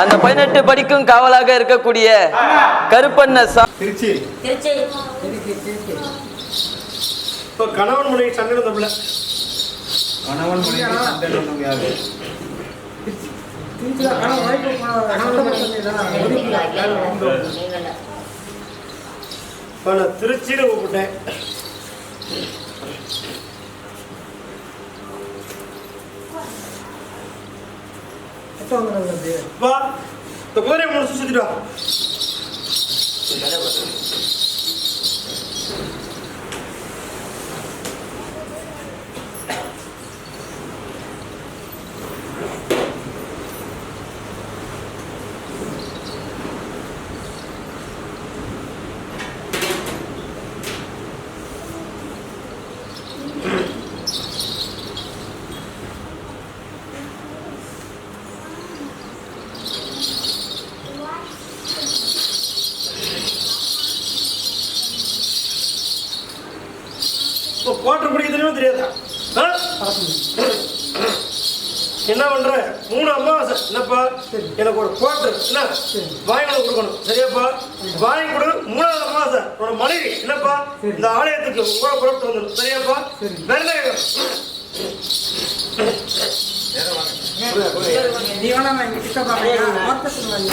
அந்த பதினெட்டு படிக்கும் காவலாக இருக்கக்கூடிய கருப்பண்ண சா திருச்சி. திருச்சி. இப்போ கணவன் மனைவி சண்டை வந்தப்பல கணவன் மனைவி சண்டை நீங்கள இப்போ நான் திருச்சின்னு கூப்பிட்டேன். அப்பா இந்த குதிரையை முடிச்சு சுத்திட்டு படிக்க தெரியுமா தெரியாதா? என்ன பண்ற? மூணு அமாவாசை. என்னப்பா? எனக்கு ஒரு குவார்டர் என்ன? வந்து கொடுக்கணும். சரியாப்பா? வாங்கி கொடுக்கணும் மூணாவது அமாவாசை. உன்னோட மனைவி. என்னப்பா? இந்த ஆலயத்துக்கு உங்களோட புறப்பட்டு வந்துடும் சரியாப்பா? கேட்கணும்? நீ வேணா இங்க கிட்ட சொல்லுவாங்க